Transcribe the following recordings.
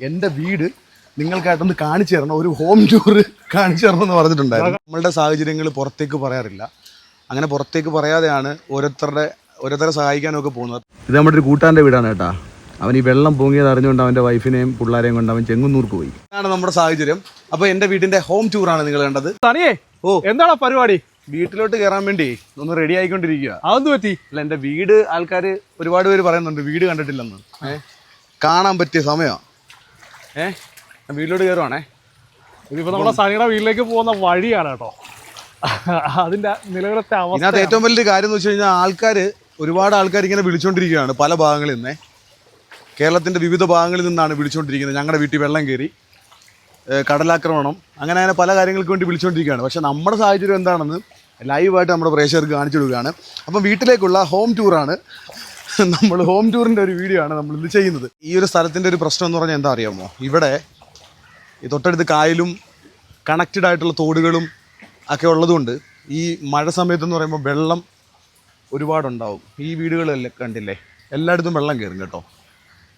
എന്റെ വീട് നിങ്ങൾക്കായിട്ടൊന്ന് കാണിച്ചു തരണം. ഒരു ഹോം ടൂർ കാണിച്ചു തരണം എന്ന് പറഞ്ഞിട്ടുണ്ടായിരുന്നു. നമ്മളുടെ സാഹചര്യങ്ങൾ പുറത്തേക്ക് പറയാറില്ല. അങ്ങനെ പുറത്തേക്ക് പറയാതെയാണ് ഓരോരുത്തരുടെ ഓരോരുത്തരെ സഹായിക്കാനൊക്കെ പോകുന്നത്. ഇത് നമ്മുടെ ഒരു കൂട്ടാന്റെ വീടാണ് കേട്ടാ. അവൻ ഈ വെള്ളം പൊങ്ങിയത് അറിഞ്ഞുകൊണ്ട് അവന്റെ വൈഫിനെയും പിള്ളേരെയും കൊണ്ട് അവൻ ചെങ്ങുന്നൂർക്ക് പോയി. ഇതാണ് നമ്മുടെ സാഹചര്യം. അപ്പോൾ എന്റെ വീടിന്റെ ഹോം ടൂറാണ് നിങ്ങൾ കണ്ടത്. തനിയേ ഓ. എന്താടാ പരിപാടി? വീട്ടിലോട്ട് കയറാൻ വേണ്ടി ഒന്ന് റെഡി ആയിക്കൊണ്ടിരിക്കുക അതൊന്നും പറ്റി? അല്ല എന്റെ വീട് ആൾക്കാർ ഒരുപാട് പേര് പറയുന്നുണ്ട് വീട് കണ്ടിട്ടില്ലെന്ന്. കാണാൻ പറ്റിയ സമയമാണ് ഏ? ഞാൻ വീട്ടിലോട്ട് കയറുവാണേ ഇതിപ്പോ നമ്മുടെ സനിയുടെ വീട്ടിലേക്ക് പോകുന്ന വഴിയാണ് കേട്ടോ. അതിന്റെ നിലവിലത്തെ ഇതിനകത്ത് അവസ്ഥ ഏറ്റവും വലിയൊരു കാര്യം എന്ന് വെച്ച് കഴിഞ്ഞാൽ ആൾക്കാർ ഒരുപാട് ആൾക്കാർ ഇങ്ങനെ വിളിച്ചുകൊണ്ടിരിക്കുകയാണ് പല ഭാഗങ്ങളിൽ നിന്നേ. കേരളത്തിന്റെ വിവിധ ഭാഗങ്ങളിൽ നിന്നാണ് വിളിച്ചുകൊണ്ടിരിക്കുന്നത് ഞങ്ങളുടെ വീട്ടിൽ വെള്ളം കയറി കടലാക്രമണം അങ്ങനെ അങ്ങനെ പല കാര്യങ്ങൾക്ക് വേണ്ടി വിളിച്ചുകൊണ്ടിരിക്കുകയാണ് പക്ഷേ നമ്മുടെ സാഹചര്യം എന്താണെന്ന് ലൈവായിട്ട് നമ്മുടെ പ്രേക്ഷകർക്ക് കാണിച്ചു കൊടുക്കുകയാണ്. അപ്പം വീട്ടിലേക്കുള്ള ഹോം ടൂറാണ് നമ്മൾ ഹോം ടൂറിന്റെ ഒരു വീഡിയോ ആണ് നമ്മൾ ഇത് ചെയ്യുന്നത്. ഈ ഒരു സ്ഥലത്തിന്റെ ഒരു പ്രശ്നം എന്ന് പറഞ്ഞാൽ എന്താ അറിയാമോ? ഇവിടെ ഈ തൊട്ടടുത്ത് കായലും കണക്റ്റഡ് ആയിട്ടുള്ള തോടുകളും ഒക്കെ ഉള്ളതുകൊണ്ട് ഈ മഴ സമയത്തെന്ന് പറയുമ്പോൾ വെള്ളം ഒരുപാടുണ്ടാവും. ഈ വീടുകളെല്ലാം കണ്ടില്ലേ? എല്ലായിടത്തും വെള്ളം കയറും കേട്ടോ.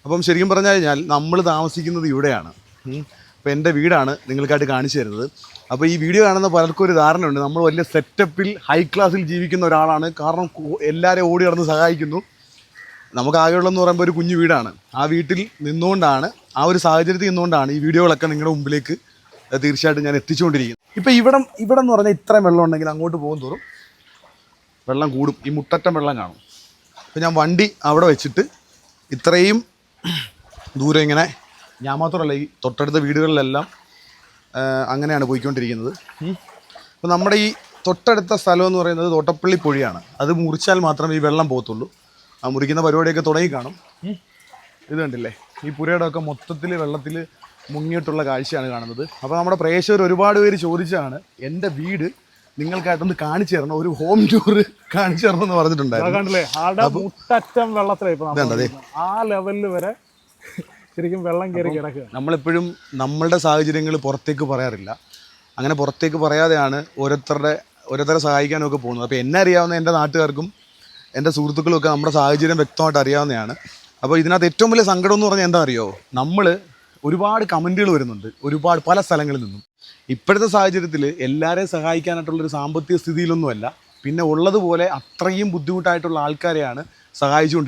അപ്പം ശരിക്കും പറഞ്ഞു കഴിഞ്ഞാൽ നമ്മൾ താമസിക്കുന്നത് ഇവിടെയാണ്. അപ്പോൾ എന്റെ വീടാണ് നിങ്ങൾക്കായിട്ട് കാണിച്ചു തരുന്നത്. അപ്പോൾ ഈ വീഡിയോ കാണുന്ന പലർക്കും ഒരു ധാരണയുണ്ട്. നമ്മൾ വലിയ സെറ്റപ്പിൽ ഹൈ ക്ലാസ്സിൽ ജീവിക്കുന്ന ഒരാളാണ്. കാരണം എല്ലാവരെയും ഓടി നടന്ന് സഹായിക്കുന്നു. നമുക്ക് ആകെയുള്ളതെന്ന് പറയുമ്പോൾ ഒരു കുഞ്ഞു വീടാണ്. ആ വീട്ടിൽ നിന്നുകൊണ്ടാണ് ആ ഒരു സാഹചര്യത്തിൽ നിന്നുകൊണ്ടാണ് ഈ വീഡിയോകളൊക്കെ നിങ്ങളുടെ മുമ്പിലേക്ക് തീർച്ചയായിട്ടും ഞാൻ എത്തിച്ചുകൊണ്ടിരിക്കുന്നത്. ഇപ്പം ഇവിടം ഇവിടെ എന്ന് പറഞ്ഞാൽ ഇത്രയും വെള്ളം ഉണ്ടെങ്കിൽ അങ്ങോട്ട് പോകും തോറും വെള്ളം കൂടും. ഈ മുട്ടറ്റം വെള്ളം കാണും. അപ്പോൾ ഞാൻ വണ്ടി അവിടെ വെച്ചിട്ട് ഇത്രയും ദൂരം ഇങ്ങനെ ഞാൻ മാത്രമല്ല ഈ തൊട്ടടുത്ത വീടുകളിലെല്ലാം അങ്ങനെയാണ് പോയിക്കൊണ്ടിരിക്കുന്നത്. അപ്പോൾ നമ്മുടെ ഈ തൊട്ടടുത്ത സ്ഥലം എന്ന് പറയുന്നത് തോട്ടപ്പള്ളി പുഴയാണ്. അത് മുറിച്ചാൽ മാത്രമേ ഈ വെള്ളം പോകത്തുള്ളൂ. ആ മുറിക്കുന്ന പരിപാടിയൊക്കെ തുടങ്ങി കാണും. ഇത് കണ്ടില്ലേ? ഈ പുരയുടെ ഒക്കെ മൊത്തത്തിൽ വെള്ളത്തിൽ മുങ്ങിയിട്ടുള്ള കാഴ്ചയാണ് കാണുന്നത്. അപ്പോൾ നമ്മുടെ പ്രേക്ഷകർ ഒരുപാട് പേര് ചോദിച്ചാണ് എന്റെ വീട് നിങ്ങൾക്കായിട്ടൊന്ന് കാണിച്ചു തരണം ഒരു ഹോം ടൂർ കാണിച്ചു തരണം എന്ന് പറഞ്ഞിട്ടുണ്ടായിരുന്നു. ആ ലെവലിൽ വരെ ശരിക്കും വെള്ളം കയറി കിടക്കുക നമ്മളെപ്പോഴും നമ്മളുടെ സാഹചര്യങ്ങൾ പുറത്തേക്ക് പറയാറില്ല. അങ്ങനെ പുറത്തേക്ക് പറയാതെയാണ് ഓരോരുത്തരുടെ ഓരോരുത്തരെ സഹായിക്കാനൊക്കെ പോകുന്നത്. അപ്പോൾ എന്നെ അറിയാവുന്ന എന്റെ നാട്ടുകാർക്കും എന്റെ സുഹൃത്തുക്കളും ഒക്കെ നമ്മുടെ സാഹചര്യം വ്യക്തമായിട്ട് അറിയാവുന്നതാണ്. അപ്പോൾ ഇതിനകത്ത് ഏറ്റവും വലിയ സങ്കടം എന്ന് പറഞ്ഞാൽ എന്താ അറിയോ? നമ്മൾ ഒരുപാട് കമന്റുകൾ വരുന്നുണ്ട്. ഒരുപാട് പല സ്ഥലങ്ങളിൽ നിന്നും. ഇപ്പോഴത്തെ സാഹചര്യത്തിൽ എല്ലാവരെയും സഹായിക്കാനായിട്ടുള്ളൊരു സാമ്പത്തിക സ്ഥിതിയിലൊന്നുമല്ല. പിന്നെ ഉള്ളതുപോലെ അത്രയും ബുദ്ധിമുട്ടായിട്ടുള്ള ആൾക്കാരെയാണ് സഹായിച്ചുകൊണ്ടിരിക്കുന്നത്.